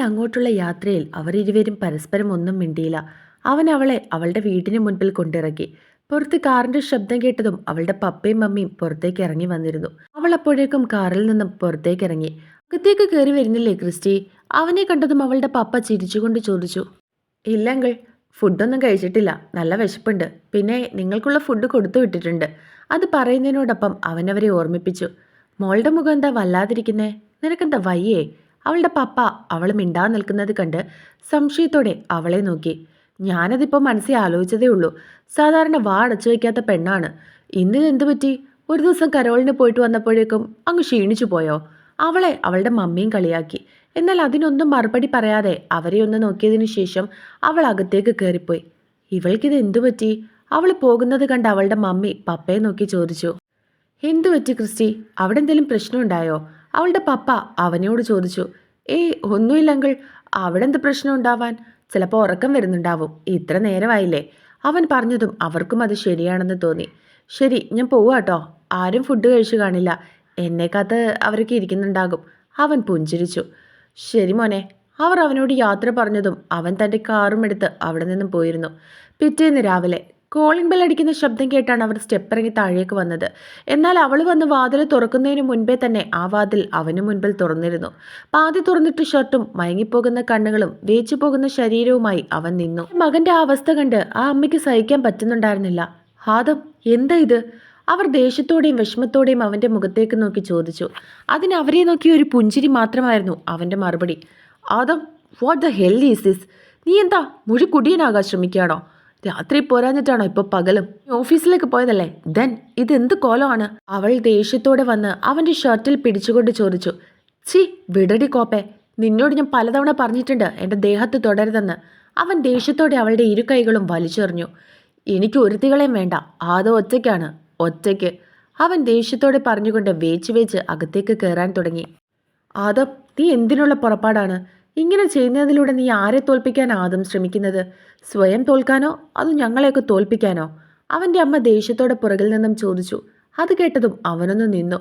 പിന്നീട് അങ്ങോട്ടുള്ള യാത്രയിൽ അവരിരുവരും പരസ്പരം ഒന്നും മിണ്ടിയില്ല. അവൻ അവളെ അവളുടെ വീടിന് മുൻപിൽ കൊണ്ടിറക്കി. പുറത്ത് കാറിന്റെ ശബ്ദം കേട്ടതും അവളുടെ പപ്പയും മമ്മിയും പുറത്തേക്ക് ഇറങ്ങി വന്നിരുന്നു. അവൾ അപ്പോഴേക്കും കാറിൽ നിന്നും പുറത്തേക്ക് ഇറങ്ങി. അകത്തേക്ക് കയറി വരുന്നില്ലേ ക്രിസ്റ്റി? അവനെ കണ്ടതും അവളുടെ പപ്പ ചിരിച്ചുകൊണ്ട് ചോദിച്ചു. ഇല്ലെങ്കിൽ ഫുഡൊന്നും കഴിച്ചിട്ടില്ല. നല്ല വിശപ്പുണ്ട്. പിന്നെ നിങ്ങൾക്കുള്ള ഫുഡ് കൊടുത്തു വിട്ടിട്ടുണ്ട്. അത് പറയുന്നതിനോടൊപ്പം അവനവരെ ഓർമ്മിപ്പിച്ചു. മോളുടെ മുഖം എന്താ വല്ലാതിരിക്കുന്നേ? നിനക്കെന്താ വയ്യേ? അവളുടെ പപ്പ അവൾ മിണ്ടാ നിൽക്കുന്നത് കണ്ട് സംശയത്തോടെ അവളെ നോക്കി. ഞാനതിപ്പോൾ മനസ്സിൽ ആലോചിച്ചതേ ഉള്ളൂ. സാധാരണ വാ അടച്ചു വയ്ക്കാത്ത പെണ്ണാണ്. ഇന്ന് എന്തു പറ്റി? ഒരു ദിവസം കരോളിന് പോയിട്ട് വന്നപ്പോഴേക്കും അങ്ങ് ക്ഷീണിച്ചു പോയോ? അവളെ അവളുടെ മമ്മിയും കളിയാക്കി. എന്നാൽ അതിനൊന്നും മറുപടി പറയാതെ അവരെ ഒന്ന് നോക്കിയതിനു ശേഷം അവൾ അകത്തേക്ക് കയറിപ്പോയി. ഇവൾക്കിത് എന്തു പറ്റി? അവൾ പോകുന്നത് കണ്ട് അവളുടെ മമ്മി പപ്പയെ നോക്കി ചോദിച്ചു. എന്തു പറ്റി ക്രിസ്റ്റി? അവിടെ എന്തെങ്കിലും പ്രശ്നമുണ്ടായോ അവളുടെ പപ്പ അവനോട് ചോദിച്ചു ഏയ് ഒന്നുമില്ലെങ്കിൽ അവിടെ എന്ത് പ്രശ്നം ഉണ്ടാവാൻ? ചിലപ്പോൾ ഉറക്കം വരുന്നുണ്ടാവും. ഇത്ര നേരമായില്ലേ? അവൻ പറഞ്ഞതും അവർക്കും അത് ശരിയാണെന്ന് തോന്നി. ശരി ഞാൻ പോവാട്ടോ ആരും ഫുഡ് കഴിച്ചു കാണില്ല. എന്നെ കാത്ത് അവരൊക്കെ ഇരിക്കുന്നുണ്ടാകും. അവൻ പുഞ്ചിരിച്ചു. ശരി മോനെ. അവർ അവനോട് യാത്ര പറഞ്ഞതും അവൻ തന്റെ കാറും എടുത്ത് അവിടെ നിന്നും പോയിരുന്നു. പിറ്റേന്ന് രാവിലെ കോളിംഗ് ബെൽ അടിക്കുന്ന ശബ്ദം കേട്ടാണ് അവർ സ്റ്റെപ്പ് ഇറങ്ങി താഴേക്ക് വന്നത്. എന്നാൽ അവൾ വന്ന് വാതിൽ തുറക്കുന്നതിന് മുൻപേ തന്നെ ആ വാതിൽ അവന് മുൻപിൽ തുറന്നിരുന്നു. പാതി തുറന്നിട്ട് ഷർട്ടും മയങ്ങിപ്പോകുന്ന കണ്ണുകളും വേച്ചു പോകുന്ന ശരീരവുമായി അവൻ നിന്നു. മകന്റെ ആ അവസ്ഥ കണ്ട് ആ അമ്മയ്ക്ക് സഹിക്കാൻ പറ്റുന്നുണ്ടായിരുന്നില്ല. ഹാദം എന്താ ഇത്? അവർ ദേഷ്യത്തോടെയും വിഷമത്തോടെയും അവന്റെ മുഖത്തേക്ക് നോക്കി ചോദിച്ചു. അതിന് അവരെ നോക്കി ഒരു പുഞ്ചിരി മാത്രമായിരുന്നു അവന്റെ മറുപടി. Adam what the hell is this നീ എന്താ മുഴി കുടിയനാകാൻ ശ്രമിക്കുകയാണോ? രാത്രി പോരാഞ്ഞിട്ടാണോ ഇപ്പൊ പകലും? ഓഫീസിലേക്ക് പോയതല്ലേ? ദെൻ ഇതെന്ത് കോലമാണ്? അവൾ ദേഷ്യത്തോടെ വന്ന് അവന്റെ ഷർട്ടിൽ പിടിച്ചുകൊണ്ട് ചോദിച്ചു. ചി വിടടി കോപ്പെ. നിന്നോട് ഞാൻ പലതവണ പറഞ്ഞിട്ടുണ്ട് എന്റെ ദേഹത്ത് തുടരുതെന്ന്. അവൻ ദേഷ്യത്തോടെ അവളുടെ ഇരു കൈകളും വലിച്ചെറിഞ്ഞു. എനിക്ക് ഒരുത്തികളെയും വേണ്ട. ആദോ ഒറ്റയ്ക്കാണ്. ഒറ്റയ്ക്ക്. അവൻ ദേഷ്യത്തോടെ പറഞ്ഞുകൊണ്ട് വേച്ച് വേച്ച് അകത്തേക്ക് കയറാൻ തുടങ്ങി. ആദം നീ എന്തിനുള്ള പുറപ്പാടാണ്? ഇങ്ങനെ ചെയ്യുന്നതിലൂടെ നീ ആരെ തോൽപ്പിക്കാൻ ആദ്യം ശ്രമിക്കുന്നത്? സ്വയം തോൽക്കാനോ? അതോ ഞങ്ങളെയൊക്കെ തോൽപ്പിക്കാനോ? അവന്റെ അമ്മ ദേഷ്യത്തോടെ പുറകിൽ നിന്നും ചോദിച്ചു. അത് കേട്ടതും അവനൊന്ന് നിന്നു.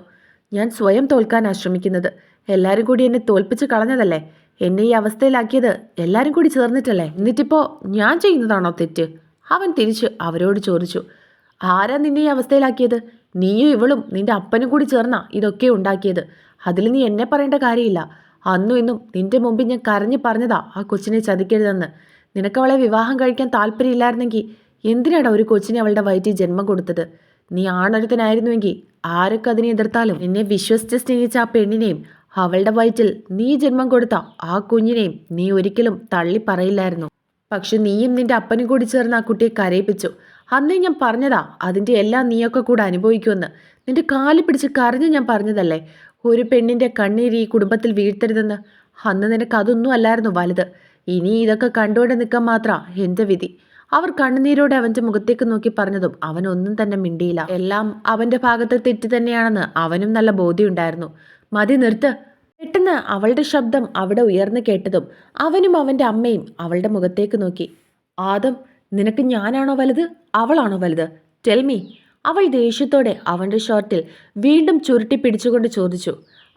ഞാൻ സ്വയം തോൽക്കാനാ ശ്രമിക്കുന്നത്. എല്ലാവരും കൂടി എന്നെ തോൽപ്പിച്ച് കളഞ്ഞതല്ലേ? എന്നെ ഈ അവസ്ഥയിലാക്കിയത് എല്ലാവരും കൂടി ചേർന്നിട്ടല്ലേ? എന്നിട്ടിപ്പോൾ ഞാൻ ചെയ്യുന്നതാണോ തെറ്റ്? അവൻ തിരിച്ച് അവരോട് ചോദിച്ചു. ആരാ നിന്നെ ഈ അവസ്ഥയിലാക്കിയത്? നീയും ഇവളും നിന്റെ അപ്പനും കൂടി ചേർന്നാ ഇതൊക്കെ ഉണ്ടാക്കിയത്. അതിൽ നീ എന്നെ പറയേണ്ട കാര്യമില്ല. അന്നും ഇന്നും നിന്റെ മുമ്പിൽ ഞാൻ കരഞ്ഞു പറഞ്ഞതാ ആ കൊച്ചിനെ ചതിക്കരുതെന്ന്. നിനക്ക് അവളെ വിവാഹം കഴിക്കാൻ താല്പര്യമില്ലായിരുന്നെങ്കിൽ എന്തിനാടാ ഒരു കൊച്ചിനെ അവളുടെ വയറ്റിൽ ജന്മം കൊടുത്തത്? നീ ആണൊരുത്തനായിരുന്നുവെങ്കിൽ ആരൊക്കെ അതിനെ എതിർത്താലും? നിന്നെ വിശ്വസിച്ച് സ്നേഹിച്ച ആ പെണ്ണിനെയും അവളുടെ വയറ്റിൽ നീ ജന്മം കൊടുത്ത ആ കുഞ്ഞിനെയും നീ ഒരിക്കലും തള്ളി പറയില്ലായിരുന്നു. പക്ഷെ നീയും നിന്റെ അപ്പനും കൂടി ചേർന്ന് ആ കുട്ടിയെ കരയിപ്പിച്ചു. അന്നേ ഞാൻ പറഞ്ഞതാ അതിന്റെ എല്ലാം നീയൊക്കെ കൂടെ അനുഭവിക്കുമെന്ന്. നിന്റെ കാൽ പിടിച്ച് കരഞ്ഞ് ഞാൻ പറഞ്ഞതല്ലേ? ഒരു പെണ്ണിന്റെ കണ്ണീര് ഈ കുടുംബത്തിൽ വീഴ്ത്തരുതെന്ന്. അന്ന് നിനക്ക് അതൊന്നും അല്ലായിരുന്നു വലുത്. ഇനി ഇതൊക്കെ കണ്ടുകൊണ്ട് നിൽക്കാൻ മാത്ര എന്റെ വിധി? അവർ കണ്ണുനീരോടെ അവന്റെ മുഖത്തേക്ക് നോക്കി പറഞ്ഞതും അവൻ ഒന്നും തന്നെ മിണ്ടിയില്ല. എല്ലാം അവന്റെ ഭാഗത്ത് തെറ്റ് തന്നെയാണെന്ന് അവനും നല്ല ബോധ്യമുണ്ടായിരുന്നു. മതി നിർത്ത്. പെട്ടെന്ന് അവളുടെ ശബ്ദം അവിടെ ഉയർന്നു കേട്ടതും അവനും അവന്റെ അമ്മയും അവളുടെ മുഖത്തേക്ക് നോക്കി. ആദം നിനക്ക് ഞാനാണോ വലുത്? അവളാണോ വലുത്? ടെൽമി അവൾ ദേഷ്യത്തോടെ അവന്റെ ഷോർട്ടിൽ വീണ്ടും ചുരുട്ടി പിടിച്ചുകൊണ്ട് ചോദിച്ചു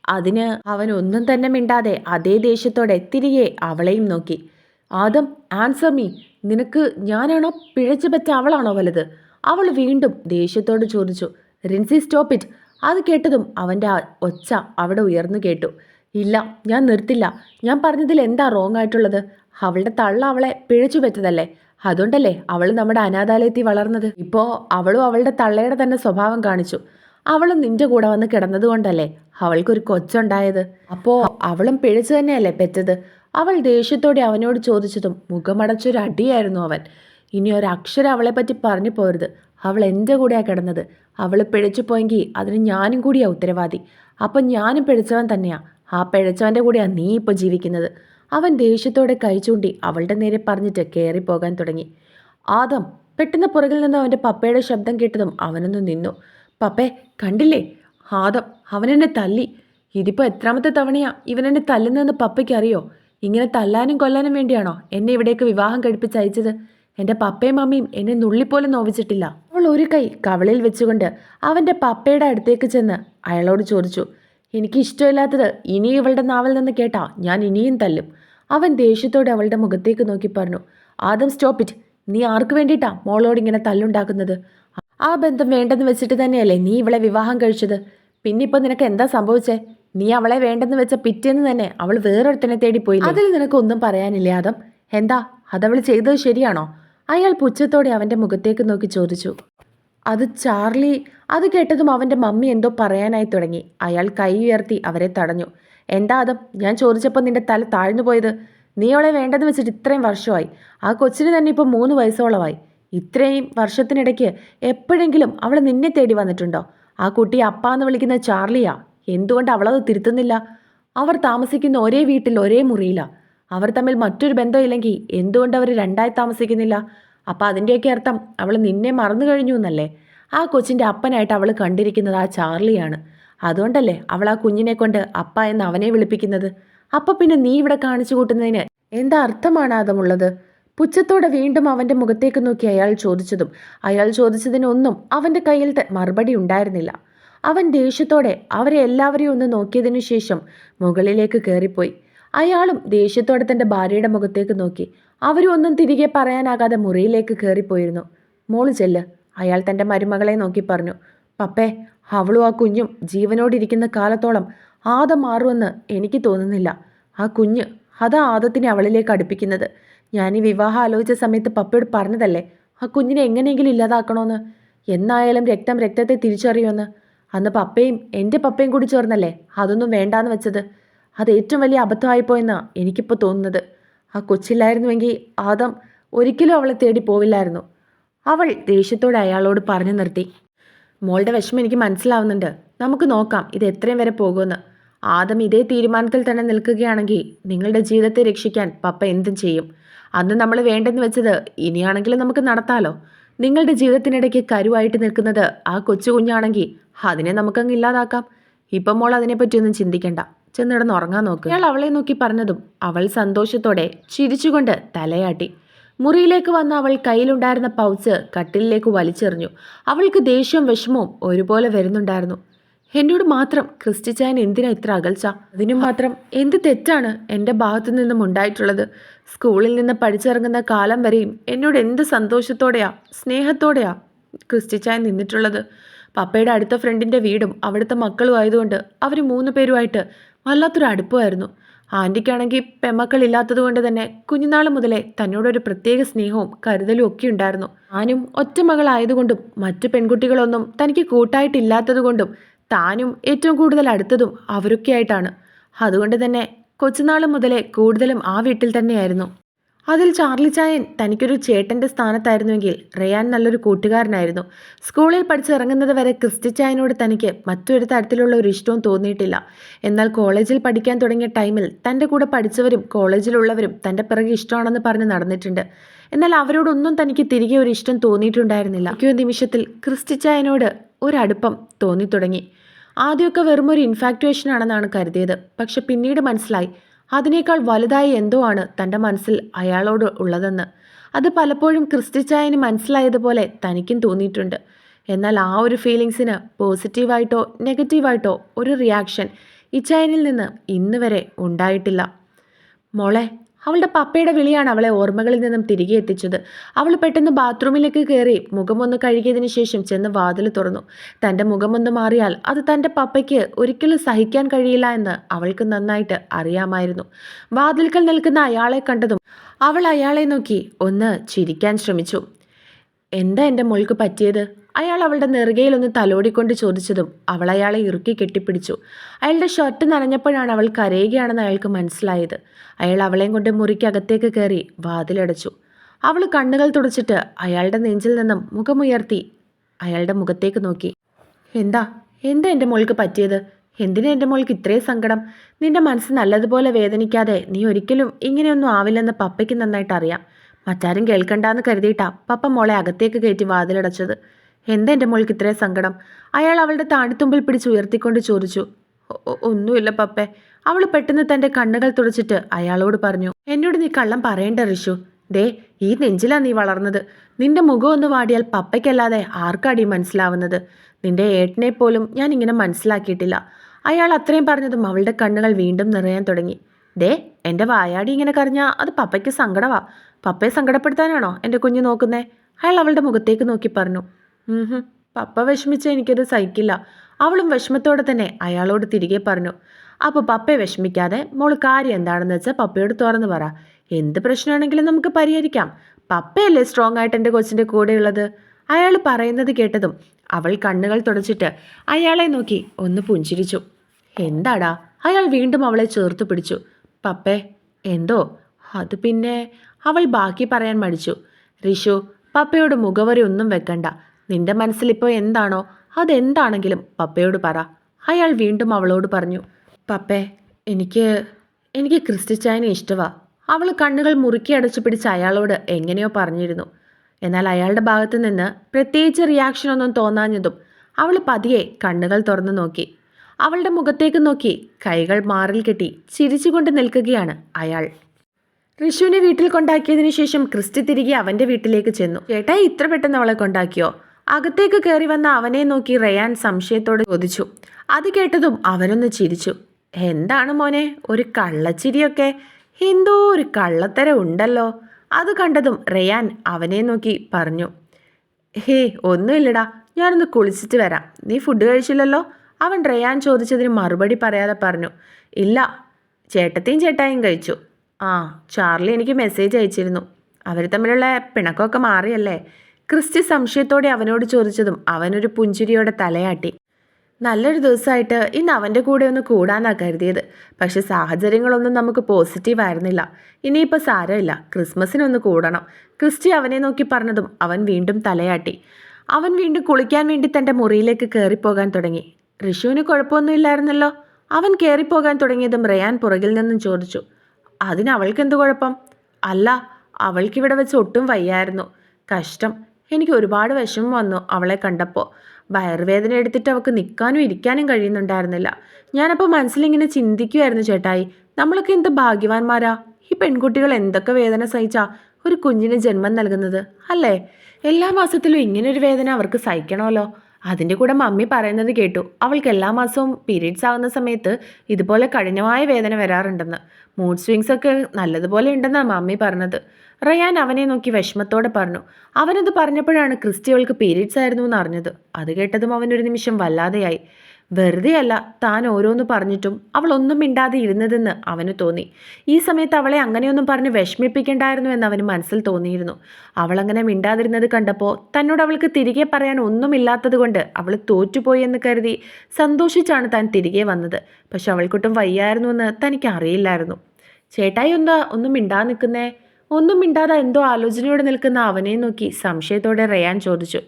അതിന് അവൻ ഒന്നും തന്നെ മിണ്ടാതെ അതേ ദേഷ്യത്തോടെ തിരികെ അവളെയും നോക്കി. ആദം ആൻസർ മീ നിനക്ക് ഞാനാണോ പിഴച്ചു പറ്റ അവളാണോ വലുത്? അവൾ വീണ്ടും ദേഷ്യത്തോട് ചോദിച്ചു റിൻസി സ്റ്റോപ്പ് ഇറ്റ്. അത് കേട്ടതും അവന്റെ ഒച്ച അവിടെ ഉയർന്നു കേട്ടു. ഇല്ല ഞാൻ നിർത്തില്ല. ഞാൻ പറഞ്ഞതിൽ എന്താ റോങ് ആയിട്ടുള്ളത്? അവളുടെ തള്ള അവളെ പിഴച്ചു പറ്റതല്ലേ അതുകൊണ്ടല്ലേ അവൾ നമ്മുടെ അനാഥാലയത്തിൽ വളർന്നത്. ഇപ്പോൾ അവളും അവളുടെ തള്ളയുടെ തന്നെ സ്വഭാവം കാണിച്ചു. അവളും നിന്റെ കൂടെ വന്ന് കിടന്നത് കൊണ്ടല്ലേ അവൾക്കൊരു കൊച്ചുണ്ടായത്? അപ്പോ അവളും പിഴച്ചു തന്നെയല്ലേ പെറ്റത്? അവൾ ദേഷ്യത്തോടെ അവനോട് ചോദിച്ചതും മുഖമടച്ചൊരു അടിയായിരുന്നു അവൻ. ഇനി ഒരക്ഷരം അവളെപ്പറ്റി പറ്റി പറഞ്ഞു പോരുത്. അവൾ എന്റെ കൂടെയാണ് കിടന്നത്. അവൾ പിഴച്ചു പോയെങ്കിൽ അതിന് ഞാനും കൂടിയാ ഉത്തരവാദി. അപ്പം ഞാനും പിഴച്ചവൻ തന്നെയാ. ആ പിഴച്ചവന്റെ കൂടെയാണ് നീ ഇപ്പോൾ ജീവിക്കുന്നത്. അവൻ ദേഷ്യത്തോടെ കൈ ചൂണ്ടി അവളുടെ നേരെ പറഞ്ഞിട്ട് കയറിപ്പോകാൻ തുടങ്ങി. ആദം പെട്ടെന്ന് പുറകിൽ നിന്ന് അവന്റെ പപ്പയുടെ ശബ്ദം കേട്ടതും അവനൊന്ന് നിന്നു. പപ്പേ കണ്ടില്ലേ? ആദം അവനെന്നെ തല്ലി. ഇതിപ്പോൾ എത്രാമത്തെ തവണയാ ഇവനെന്നെ തല്ലുന്നതെന്ന് പപ്പയ്ക്ക് അറിയോ? ഇങ്ങനെ തല്ലാനും കൊല്ലാനും വേണ്ടിയാണോ എന്നെ ഇവിടേക്ക് വിവാഹം കഴിപ്പിച്ച് അയച്ചത്? എന്റെ പപ്പയും മമ്മിയും എന്നെ നുള്ളിപ്പോലും നോവിച്ചിട്ടില്ല. അവൾ ഒരു കൈ കവളിൽ വെച്ചുകൊണ്ട് അവന്റെ പപ്പയുടെ അടുത്തേക്ക് ചെന്ന് അയാളോട് ചോദിച്ചു എനിക്ക് ഇഷ്ടമില്ലാത്തത് ഇനി ഇവളുടെ നാവിൽ നിന്ന് കേട്ടാ ഞാൻ ഇനിയും തല്ലും. അവൻ ദേഷ്യത്തോടെ അവളുടെ മുഖത്തേക്ക് നോക്കി പറഞ്ഞു ആദം സ്റ്റോപ്പ് ഇറ്റ്. നീ ആർക്ക് വേണ്ടിയിട്ടാ മോളോട് ഇങ്ങനെ തല്ലുണ്ടാക്കുന്നത്? ആ ബന്ധം വേണ്ടെന്ന് വെച്ചിട്ട് തന്നെയല്ലേ നീ ഇവളെ വിവാഹം കഴിച്ചത്? പിന്നെ ഇപ്പൊ നിനക്ക് എന്താ സംഭവിച്ചേ? നീ അവളെ വേണ്ടെന്ന് വെച്ച പിറ്റേന്ന് തന്നെ അവൾ വേറൊരുത്തനെ തേടി പോയി അതിൽ നിനക്ക് ഒന്നും പറയാനില്ല ആദം? എന്താ? അതവൾ ചെയ്തത് ശരിയാണോ? അയാൾ പുച്ഛത്തോടെ അവന്റെ മുഖത്തേക്ക് നോക്കി ചോദിച്ചു. അത് ചാർലി അത് കേട്ടതും അവന്റെ മമ്മി എന്തോ പറയാനായി തുടങ്ങി. അയാൾ കൈ ഉയർത്തി അവരെ തടഞ്ഞു. എന്താ അതും ഞാൻ ചോദിച്ചപ്പോൾ നിന്റെ തല താഴ്ന്നു പോയത്? നീ അവളെ വേണ്ടെന്ന് വെച്ചിട്ട് ഇത്രയും വർഷമായി. ആ കൊച്ചിന് തന്നെ ഇപ്പോൾ മൂന്ന് വയസ്സോളമായി. ഇത്രയും വർഷത്തിനിടയ്ക്ക് എപ്പോഴെങ്കിലും അവൾ നിന്നെ തേടി വന്നിട്ടുണ്ടോ? ആ കുട്ടി അപ്പ എന്ന് വിളിക്കുന്ന ചാർലിയാ. എന്തുകൊണ്ട് അവളത് തിരുത്തുന്നില്ല? അവർ താമസിക്കുന്ന ഒരേ വീട്ടിൽ ഒരേ മുറിയിലാണ് അവർ തമ്മിൽ മറ്റൊരു ബന്ധമില്ലെങ്കിൽ എന്തുകൊണ്ട് അവർ രണ്ടായി താമസിക്കുന്നില്ല? അപ്പം അതിന്റെയൊക്കെ അർത്ഥം അവൾ നിന്നെ മറന്നു കഴിഞ്ഞു എന്നല്ലേ? ആ കൊച്ചിന്റെ അപ്പനായിട്ട് അവൾ കണ്ടിരിക്കുന്നത് ആ ചാർലിയാണ്. അതുകൊണ്ടല്ലേ അവൾ ആ കുഞ്ഞിനെ കൊണ്ട് അപ്പ എന്ന് അവനെ വിളിപ്പിക്കുന്നത്? അപ്പം പിന്നെ നീ ഇവിടെ കാണിച്ചു കൂട്ടുന്നതിന് എന്താ അർത്ഥമാണ് അതുമുള്ളത്? പുച്ഛത്തോടെ വീണ്ടും അവന്റെ മുഖത്തേക്ക് നോക്കി അയാൾ ചോദിച്ചതും അയാൾ ചോദിച്ചതിനൊന്നും അവന്റെ കയ്യിൽ മറുപടി ഉണ്ടായിരുന്നില്ല. അവൻ ദേഷ്യത്തോടെ അവരെ എല്ലാവരെയും ഒന്ന് നോക്കിയതിനു ശേഷം മുകളിലേക്ക് കയറിപ്പോയി. അയാളും ദേഷ്യത്തോടെ തന്റെ ഭാര്യയുടെ മുഖത്തേക്ക് നോക്കി. അവരും ഒന്നും തിരികെ പറയാനാകാതെ മുറിയിലേക്ക് കയറിപ്പോയിരുന്നു. മോൾ ചെല്ല്. അയാൾ തന്റെ മരുമകളെ നോക്കി പറഞ്ഞു പപ്പേ അവളും ആ കുഞ്ഞും ജീവനോടിരിക്കുന്ന കാലത്തോളം ആദം മാറുമെന്ന് എനിക്ക് തോന്നുന്നില്ല. ആ കുഞ്ഞ് അതാ ആദത്തിനെ അവളിലേക്ക് അടുപ്പിക്കുന്നത്. ഞാൻ ഈ വിവാഹം ആലോചിച്ച സമയത്ത് പപ്പയോട് പറഞ്ഞതല്ലേ ആ കുഞ്ഞിനെ എങ്ങനെയെങ്കിലും ഇല്ലാതാക്കണമെന്ന് എന്നായാലും രക്തം രക്തത്തെ തിരിച്ചറിയുമെന്ന്. അന്ന് പപ്പയും എന്റെ പപ്പയും കൂടി ചേർന്നല്ലേ അതൊന്നും വേണ്ടാന്ന് വെച്ചത്. അത് ഏറ്റവും വലിയ അബദ്ധമായിപ്പോയെന്നാണ് എനിക്കിപ്പോൾ തോന്നുന്നത്. ആ കൊച്ചില്ലായിരുന്നുവെങ്കിൽ ആദം ഒരിക്കലും അവളെ തേടി പോവില്ലായിരുന്നു. അവൾ ദേഷ്യത്തോടെ അയാളോട് പറഞ്ഞു നിർത്തി. മോളുടെ വിഷമം എനിക്ക് മനസ്സിലാവുന്നുണ്ട്. നമുക്ക് നോക്കാം ഇത് എത്രയും വരെ പോകുമെന്ന്. ആദം ഇതേ തീരുമാനത്തിൽ തന്നെ നിൽക്കുകയാണെങ്കിൽ നിങ്ങളുടെ ജീവിതത്തെ രക്ഷിക്കാൻ പപ്പ എന്തും ചെയ്യും. അന്ന് നമ്മൾ വേണ്ടെന്ന് വെച്ചത് ഇനിയാണെങ്കിലും നമുക്ക് നടത്താലോ. നിങ്ങളുടെ ജീവിതത്തിനിടയ്ക്ക് കരുവായിട്ട് നിൽക്കുന്നത് ആ കൊച്ചു കുഞ്ഞാണെങ്കിൽ അതിനെ നമുക്കങ്ങ് ഇല്ലാതാക്കാം. ഇപ്പം മോൾ അതിനെപ്പറ്റിയൊന്നും ചിന്തിക്കണ്ട. ചെന്നിടന്ന് ഉറങ്ങാൻ നോക്ക്. അയാൾ അവളെ നോക്കി പറഞ്ഞതും അവൾ സന്തോഷത്തോടെ ചിരിച്ചുകൊണ്ട് തലയാട്ടി. മുറിയിലേക്ക് വന്ന അവൾ കയ്യിലുണ്ടായിരുന്ന പൗച്ച് കട്ടിലിലേക്ക് വലിച്ചെറിഞ്ഞു. അവൾക്ക് ദേഷ്യവും വിഷമവും ഒരുപോലെ വരുന്നുണ്ടായിരുന്നു. എന്നോട് മാത്രം ക്രിസ്റ്റിച്ചായൻ എന്തിനാ ഇത്ര അകൽച്ച? അതിനു മാത്രം എന്ത് തെറ്റാണ് എന്റെ ഭാഗത്തു നിന്നും ഉണ്ടായിട്ടുള്ളത്? സ്കൂളിൽ നിന്ന് പഠിച്ചിറങ്ങുന്ന കാലം വരെയും എന്നോട് എന്ത് സന്തോഷത്തോടെയാ സ്നേഹത്തോടെയാ ക്രിസ്റ്റിച്ചായൻ നിന്നിട്ടുള്ളത്? പപ്പയുടെ അടുത്ത ഫ്രണ്ടിന്റെ വീടും അവിടുത്തെ മക്കളും ആയതുകൊണ്ട് അവർ മൂന്ന് പേരുമായിട്ട് വല്ലാത്തൊരു അടുപ്പമായിരുന്നു. ആന്റിക്കാണെങ്കിൽ പെമ്മക്കളില്ലാത്തത് കൊണ്ട് തന്നെ കുഞ്ഞുനാൾ മുതലേ തന്നോടൊരു പ്രത്യേക സ്നേഹവും കരുതലും ഒക്കെ ഉണ്ടായിരുന്നു. താനും ഒറ്റ മകളായതുകൊണ്ടും മറ്റു പെൺകുട്ടികളൊന്നും തനിക്ക് കൂട്ടായിട്ടില്ലാത്തതുകൊണ്ടും താനും ഏറ്റവും കൂടുതൽ അടുത്തതും അവരൊക്കെയായിട്ടാണ് അതുകൊണ്ട് തന്നെ കൊച്ചുനാൾ മുതലേ കൂടുതലും ആ വീട്ടിൽ തന്നെയായിരുന്നു. അതിൽ ചാർലി ചായൻ തനിക്കൊരു ചേട്ടന്റെ സ്ഥാനത്തായിരുന്നുവെങ്കിൽ റയാൻ നല്ലൊരു കൂട്ടുകാരനായിരുന്നു. സ്കൂളിൽ പഠിച്ചിറങ്ങുന്നത് വരെ ക്രിസ്റ്റി ചായനോട് തനിക്ക് മറ്റൊരു തരത്തിലുള്ള ഒരു ഇഷ്ടവും തോന്നിയിട്ടില്ല. എന്നാൽ കോളേജിൽ പഠിക്കാൻ തുടങ്ങിയ ടൈമിൽ തന്റെ കൂടെ പഠിച്ചവരും കോളേജിലുള്ളവരും തന്റെ പിറകെ ഇഷ്ടമാണെന്ന് പറഞ്ഞ് നടന്നിട്ടുണ്ട്. എന്നാൽ അവരോടൊന്നും തനിക്ക് തിരികെ ഒരു ഇഷ്ടം തോന്നിയിട്ടുണ്ടായിരുന്നില്ല. ഒരു നിമിഷത്തിൽ ക്രിസ്റ്റി ചായനോട് ഒരടുപ്പം തോന്നിത്തുടങ്ങി. ആദ്യമൊക്കെ വെറുമൊരു ഇൻഫാക്ച്വേഷൻ ആണെന്നാണ് കരുതിയത്. പക്ഷെ പിന്നീട് മനസ്സിലായി അതിനേക്കാൾ വലുതായി എന്തോ ആണ് തന്റെ മനസ്സിൽ അയാളോട് ഉള്ളതെന്ന്. അത് പലപ്പോഴും ക്രിസ്റ്റിച്ചായന് മനസ്സിലായതുപോലെ തനിക്കും തോന്നിയിട്ടുണ്ട്. എന്നാൽ ആ ഒരു ഫീലിങ്സിന് പോസിറ്റീവായിട്ടോ നെഗറ്റീവായിട്ടോ ഒരു റിയാക്ഷൻ ഇച്ചായനിൽ നിന്ന് ഇന്നുവരെ ഉണ്ടായിട്ടില്ല. മോളെ അവളുടെ പപ്പയുടെ വിളിയാണ് അവളെ ഓർമ്മകളിൽ നിന്നും തിരികെ എത്തിച്ചത്. അവൾ പെട്ടെന്ന് ബാത്റൂമിലേക്ക് കയറി മുഖമൊന്ന് കഴുകിയതിനു ശേഷം ചെന്ന് വാതിൽ തുറന്നു. തന്റെ മുഖമൊന്ന് മാറിയാൽ അത് തന്റെ പപ്പയ്ക്ക് ഒരിക്കലും സഹിക്കാൻ കഴിയില്ല എന്ന് അവൾക്ക് നന്നായിട്ട് അറിയാമായിരുന്നു. വാതിൽക്കൽ നിൽക്കുന്ന അയാളെ കണ്ടതും അവൾ അയാളെ നോക്കി ഒന്ന് ചിരിക്കാൻ ശ്രമിച്ചു. എന്താ എന്റെ മോൾക്ക് പറ്റിയത്? അയാൾ അവളുടെ നെറുകയിലൊന്ന് തലോടിക്കൊണ്ട് ചോദിച്ചതും അവൾ അയാളെ ഇറുക്കി കെട്ടിപ്പിടിച്ചു. അയാളുടെ ഷർട്ട് നനഞ്ഞപ്പോഴാണ് അവൾ കരയുകയാണെന്ന് അയാൾക്ക് മനസ്സിലായത്. അയാൾ അവളെയും കൊണ്ട് മുറിക്കകത്തേക്ക് കയറി വാതിലടച്ചു. അവൾ കണ്ണുകൾ തുടച്ചിട്ട് അയാളുടെ നെഞ്ചിൽ നിന്നും മുഖമുയർത്തി അയാളുടെ മുഖത്തേക്ക് നോക്കി. എന്താ? എന്താ എന്റെ മോൾക്ക് പറ്റിയത്? എന്തിനാ എന്റെ മോൾക്ക് ഇത്രയും സങ്കടം? നിന്റെ മനസ്സ് നല്ലതുപോലെ വേദനിക്കാതെ നീ ഒരിക്കലും ഇങ്ങനെയൊന്നും ആവില്ലെന്ന് പപ്പയ്ക്ക് നന്നായിട്ട് അറിയാം മറ്റാരും കേൾക്കണ്ടെന്ന് കരുതിയിട്ടാ പപ്പ മോളെ അകത്തേക്ക് കയറ്റി വാതിലടച്ചത്. എന്താ എന്റെ മോൾക്ക് ഇത്രയും സങ്കടം? അയാൾ അവളുടെ താടിത്തുമ്പിൽ പിടിച്ച് ഉയർത്തിക്കൊണ്ട് ചോദിച്ചു. "ഒ- ഒ- ഒന്നുമില്ല പപ്പേ. അവൾ പെട്ടെന്ന് തന്റെ കണ്ണുകൾ തുടച്ചിട്ട് അയാളോട് പറഞ്ഞു എന്നോട് നീ കള്ളം പറയേണ്ട ഋഷു ദേ ഈ നെഞ്ചിലാ നീ വളർന്നത്. നിന്റെ മുഖം ഒന്ന് വാടിയാൽ പപ്പയ്ക്കല്ലാതെ ആർക്കാടി മനസ്സിലാവുന്നത്? നിന്റെ ഏട്ടനെ പോലും ഞാൻ ഇങ്ങനെ മനസ്സിലാക്കിയിട്ടില്ല. അയാൾ അത്രയും പറഞ്ഞതും അവളുടെ കണ്ണുകൾ വീണ്ടും നിറയാൻ തുടങ്ങി. ദേ എന്റെ വായാടി ഇങ്ങനെ കറിഞ്ഞാൽ അത് പപ്പയ്ക്ക് സങ്കടമാ പപ്പയെ സങ്കടപ്പെടുത്താനാണോ എന്റെ കുഞ്ഞ് നോക്കുന്നേ? അയാൾ അവളുടെ മുഖത്തേക്ക് നോക്കി പറഞ്ഞു. "ഉം ഹും, പപ്പ വിഷമിച്ച എനിക്കത് സഹിക്കില്ല അവളും വിഷമത്തോടെ തന്നെ അയാളോട് തിരികെ പറഞ്ഞു. അപ്പോൾ പപ്പയെ വിഷമിക്കാതെ മോൾ കാര്യം എന്താണെന്ന് വെച്ചാൽ പപ്പയോട് തുറന്നു പറ. എന്ത് പ്രശ്നമാണെങ്കിലും നമുക്ക് പരിഹരിക്കാം. പപ്പയല്ലേ സ്ട്രോങ് ആയിട്ട് എന്റെ കൊച്ചിന്റെ കൂടെയുള്ളത് അയാൾ പറയുന്നത് കേട്ടതും അവൾ കണ്ണുകൾ തുടച്ചിട്ട് അയാളെ നോക്കി ഒന്ന് പുഞ്ചിരിച്ചു. എന്താടാ? അയാൾ വീണ്ടും അവളെ ചേർത്ത് പിടിച്ചു. പപ്പേ എന്തോ? അത് പിന്നെ അവൾ ബാക്കി പറയാൻ മടിച്ചു. റിഷു പപ്പയോട് മുഖവരെ ഒന്നും വെക്കണ്ട. നിന്റെ മനസ്സിലിപ്പോൾ എന്താണോ അതെന്താണെങ്കിലും പപ്പയോട് പറ. അയാൾ വീണ്ടും അവളോട് പറഞ്ഞു പപ്പേ എനിക്ക് എനിക്ക് ക്രിസ്റ്റിച്ചായനെ ഇഷ്ടവാ. അവൾ കണ്ണുകൾ മുറുക്കി അടച്ചു പിടിച്ച് അയാളോട് എങ്ങനെയോ പറഞ്ഞിരുന്നു. എന്നാൽ അയാളുടെ ഭാഗത്തു നിന്ന് പ്രത്യേകിച്ച് റിയാക്ഷനൊന്നും തോന്നാഞ്ഞതും അവൾ പതിയെ കണ്ണുകൾ തുറന്നു നോക്കി. അവളുടെ മുഖത്തേക്ക് നോക്കി കൈകൾ മാറിൽ കെട്ടി ചിരിച്ചുകൊണ്ട് നിൽക്കുകയാണ് അയാൾ. ഋഷുവിനെ വീട്ടിൽ കൊണ്ടാക്കിയതിനു ശേഷം ക്രിസ്റ്റി തിരികെ അവന്റെ വീട്ടിലേക്ക് ചെന്നു. ചേട്ടാ ഇത്ര പെട്ടെന്ന് അവളെ കൊണ്ടാക്കിയോ? അകത്തേക്ക് കയറി വന്ന അവനെ നോക്കി റയാൻ സംശയത്തോടെ ചോദിച്ചു. അത് കേട്ടതും അവനൊന്ന് ചിരിച്ചു. എന്താണ് മോനെ? ഒരു കള്ളച്ചിരിയൊക്കെ? എന്തോ ഒരു കള്ളത്തരം ഉണ്ടല്ലോ. അത് കണ്ടതും റയാൻ അവനെ നോക്കി പറഞ്ഞു. ഹേ ഒന്നുമില്ലടാ. ഞാനൊന്ന് കുളിച്ചിട്ട് വരാം. നീ ഫുഡ് കഴിച്ചില്ലല്ലോ? അവൻ റയാൻ ചോദിച്ചതിന് മറുപടി പറയാതെ പറഞ്ഞു. ഇല്ല. ചേട്ടത്തെയും ചേട്ടായും കഴിച്ചു. ആ ചാർലി എനിക്ക് മെസ്സേജ് അയച്ചിരുന്നു. അവർ തമ്മിലുള്ള പിണക്കമൊക്കെ മാറിയല്ലേ? ക്രിസ്റ്റി സംശയത്തോടെ അവനോട് ചോദിച്ചതും അവനൊരു പുഞ്ചിരിയോടെ തലയാട്ടി. നല്ലൊരു ദിവസമായിട്ട് ഇന്ന് അവന്റെ കൂടെ ഒന്ന് കൂടാനാണ് കരുതിയത്. പക്ഷെ സാഹചര്യങ്ങളൊന്നും നമുക്ക് പോസിറ്റീവ് ആയിരുന്നില്ല. ഇനിയിപ്പോൾ സാരമില്ല. ക്രിസ്മസിനൊന്ന് കൂടണം. ക്രിസ്റ്റി അവനെ നോക്കി പറഞ്ഞതും അവൻ വീണ്ടും തലയാട്ടി. അവൻ വീണ്ടും കുളിക്കാൻ വേണ്ടി തന്റെ മുറിയിലേക്ക് കയറിപ്പോകാൻ തുടങ്ങി. ഋഷുവിന് കുഴപ്പമൊന്നുമില്ലായിരുന്നല്ലോ അവൻ കയറിപ്പോകാൻ തുടങ്ങിയതും റയാൻ പുറകിൽ നിന്നും ചോദിച്ചു. അതിന് അവൾക്ക് കുഴപ്പം? അല്ല അവൾക്കിവിടെ വെച്ച് ഒട്ടും വയ്യായിരുന്നു. കഷ്ടം. എനിക്ക് ഒരുപാട് വിഷമം വന്നു അവളെ കണ്ടപ്പോൾ. വയറുവേദന എടുത്തിട്ട് അവൾക്ക് നിൽക്കാനും ഇരിക്കാനും കഴിയുന്നുണ്ടായിരുന്നില്ല. ഞാനപ്പോൾ മനസ്സിലിങ്ങനെ ചിന്തിക്കുമായിരുന്നു ചേട്ടായി നമ്മളൊക്കെ എന്ത് ഭാഗ്യവാന്മാരാ? ഈ പെൺകുട്ടികൾ എന്തൊക്കെ വേദന സഹിച്ചാ ഒരു കുഞ്ഞിന് ജന്മം നൽകുന്നത് അല്ലേ? എല്ലാ മാസത്തിലും ഇങ്ങനൊരു വേദന അവർക്ക് സഹിക്കണമല്ലോ. അതിന്റെ കൂടെ മമ്മി പറയുന്നത് കേട്ടു. അവൾക്ക് എല്ലാ മാസവും പീരീഡ്സ് ആവുന്ന സമയത്ത് ഇതുപോലെ കഠിനമായ വേദന വരാറുണ്ടെന്ന്. മൂഡ് സ്വിങ്സ് ഒക്കെ നല്ലതുപോലെ ഉണ്ടെന്നാണ് മമ്മി പറഞ്ഞത്. റയാൻ അവനെ നോക്കി വിഷമത്തോടെ പറഞ്ഞു. അവനത് പറഞ്ഞപ്പോഴാണ് ക്രിസ്റ്റി അവൾക്ക് പീരീഡ്സ് ആയിരുന്നു എന്ന് അറിഞ്ഞത്. അത് കേട്ടതും അവനൊരു നിമിഷം വല്ലാതെയായി. വെറുതെയല്ല താൻ ഓരോന്ന് പറഞ്ഞിട്ടും അവൾ ഒന്നും മിണ്ടാതെ ഇരുന്നതെന്ന് അവന് തോന്നി. ഈ സമയത്ത് അവളെ അങ്ങനെയൊന്നും പറഞ്ഞ് വിഷമിപ്പിക്കണ്ടായിരുന്നു എന്ന് അവന് മനസ്സിൽ തോന്നിയിരുന്നു. അവളങ്ങനെ മിണ്ടാതിരുന്നത് കണ്ടപ്പോൾ തന്നോട് അവൾക്ക് തിരികെ പറയാൻ ഒന്നുമില്ലാത്തത് കൊണ്ട് അവൾ തോറ്റുപോയി എന്ന് കരുതി സന്തോഷിച്ചാണ് താൻ തിരികെ വന്നത്. പക്ഷെ അവൾക്കൊട്ടും വയ്യായിരുന്നു എന്ന് തനിക്ക് അറിയില്ലായിരുന്നു. ചേട്ടായി എന്താ ഒന്നും മിണ്ടാതെ നിൽക്കുന്നേ? ഒന്നും മിണ്ടാതെ എന്തോ ആലോചനയോടെ നിൽക്കുന്ന അവനെ നോക്കി സംശയത്തോടെ റയാൻ ചോദിച്ചു.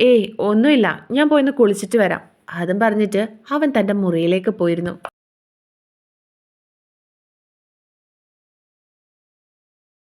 ഏയ് ഒന്നുമില്ല. ഞാൻ പോയിന്ന് കുളിച്ചിട്ട് വരാം. അതും പറഞ്ഞിട്ട് അവൻ തന്റെ മുറിയിലേക്ക് പോയിരുന്നു.